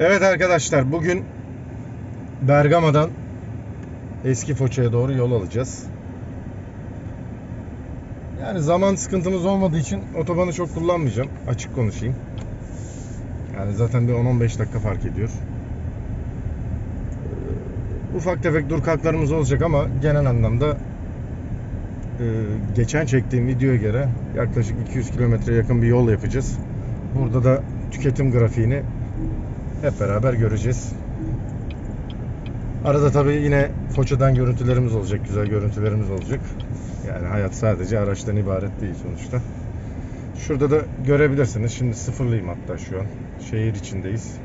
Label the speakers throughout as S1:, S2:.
S1: Evet arkadaşlar bugün Bergama'dan eski Foça'ya doğru yol alacağız. Yani zaman sıkıntımız olmadığı için otobanı çok kullanmayacağım. Açık konuşayım. Yani zaten bir 10-15 dakika fark ediyor. Ee, Ufak tefek dur kalklarımız olacak ama genel anlamda e, geçen çektiğim videoya göre yaklaşık 200 kilometre yakın bir yol yapacağız. Burada da tüketim grafiğini hep beraber göreceğiz. Arada tabii yine Foça'dan görüntülerimiz olacak, güzel görüntülerimiz olacak. Yani hayat sadece araçtan ibaret değil sonuçta. Şurada da görebilirsiniz. Şimdi sıfırlıyım hatta şu an. Şehir içindeyiz.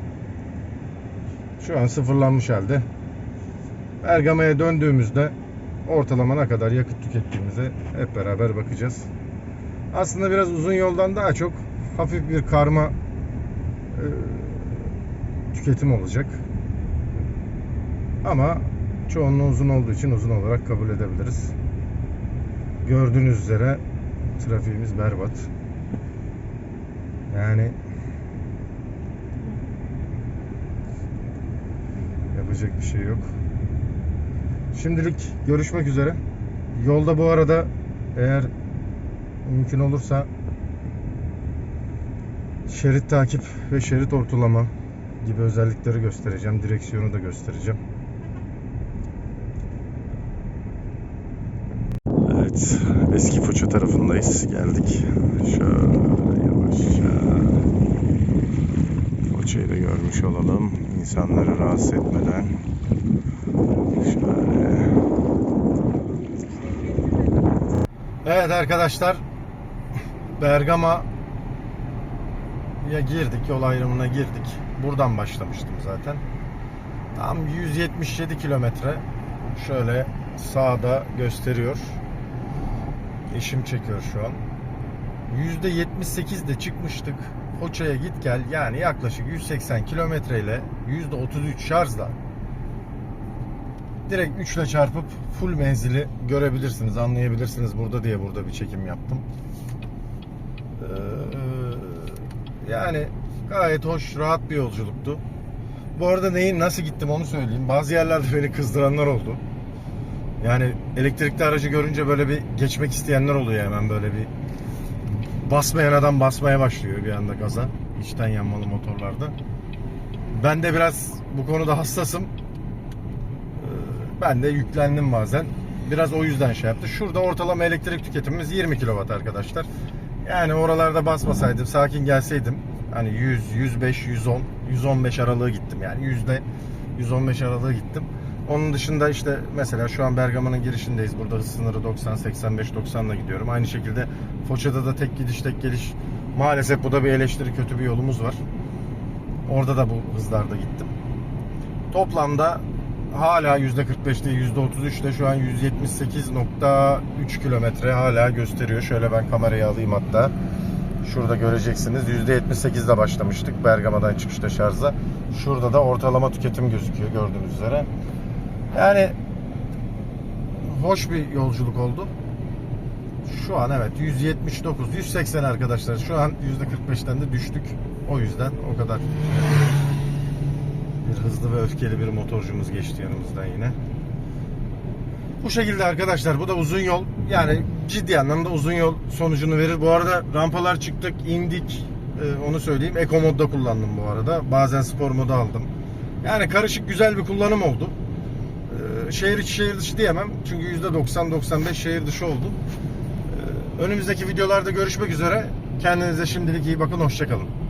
S1: Şu an sıfırlanmış halde. Bergama'ya döndüğümüzde ortalama ne kadar yakıt tükettiğimize hep beraber bakacağız. Aslında biraz uzun yoldan daha çok hafif bir karma e, tüketim olacak. Ama çoğunluğu uzun olduğu için uzun olarak kabul edebiliriz. Gördüğünüz üzere trafiğimiz berbat. Yani yapacak bir şey yok. Şimdilik görüşmek üzere. Yolda bu arada eğer mümkün olursa şerit takip ve şerit ortalama gibi özellikleri göstereceğim. Direksiyonu da göstereceğim. Evet, eski Foça tarafındayız. Geldik. Şöyle yavaşça Foça'yı da görmüş olalım. İnsanları rahatsız etmeden. Şöyle. Evet arkadaşlar. Bergama ya girdik, yol ayrımına girdik. Buradan başlamıştım zaten. Tam 177 kilometre. Şöyle sağda gösteriyor. Eşim çekiyor şu an. %78 de çıkmıştık. Foça'ya git gel yani yaklaşık 180 kilometre ile %33 şarjla direkt 3 ile çarpıp full menzili görebilirsiniz, anlayabilirsiniz burada diye burada bir çekim yaptım. Ee, yani gayet hoş, rahat bir yolculuktu. Bu arada neyin nasıl gittim onu söyleyeyim. Bazı yerlerde beni kızdıranlar oldu. Yani elektrikli aracı görünce böyle bir geçmek isteyenler oluyor hemen böyle bir basmayan adam basmaya başlıyor bir anda gaza. İçten yanmalı motorlarda. Ben de biraz bu konuda hassasım. Ee, Ben de yüklendim bazen. Biraz o yüzden şey yaptı. Şurada ortalama elektrik tüketimimiz 20 kW arkadaşlar. Yani oralarda basmasaydım, sakin gelseydim hani 100, 105, 110, 115 aralığı gittim. Yani yüzde 115 aralığı gittim. Onun dışında işte mesela şu an Bergama'nın girişindeyiz. Burada hız sınırı 90, 85, 90 ile gidiyorum. Aynı şekilde Foça'da da tek gidiş tek geliş. Maalesef bu da bir eleştiri kötü bir yolumuz var. Orada da bu hızlarda gittim. Toplamda hala %45 değil %33 ile şu an 178.3 kilometre hala gösteriyor. Şöyle ben kamerayı alayım hatta. Şurada göreceksiniz. %78 ile başlamıştık Bergama'dan çıkışta şarja. Şurada da ortalama tüketim gözüküyor gördüğünüz üzere. Yani hoş bir yolculuk oldu. Şu an evet 179, 180 arkadaşlar. Şu an %45'ten de düştük. O yüzden o kadar bir hızlı ve öfkeli bir motorcumuz geçti yanımızdan yine. Bu şekilde arkadaşlar bu da uzun yol. Yani ciddi anlamda uzun yol sonucunu verir. Bu arada rampalar çıktık, indik. Ee, onu söyleyeyim. Eco modda kullandım bu arada. Bazen spor modu aldım. Yani karışık güzel bir kullanım oldu. Ee, şehir içi şehir dışı diyemem. Çünkü %90-95 şehir dışı oldu. Ee, önümüzdeki videolarda görüşmek üzere. Kendinize şimdilik iyi bakın. Hoşçakalın.